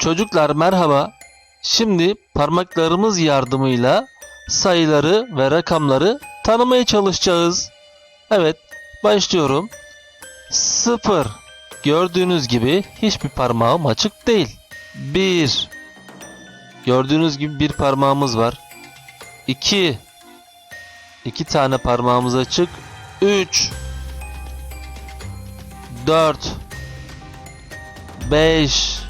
Çocuklar merhaba. Şimdi parmaklarımız yardımıyla sayıları ve rakamları tanımaya çalışacağız. Evet, başlıyorum. 0. Gördüğünüz gibi hiçbir parmağım açık değil. 1. Gördüğünüz gibi bir parmağımız var. 2. 2 tane parmağımız açık. 3. 4. 5.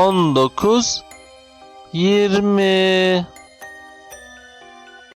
19 20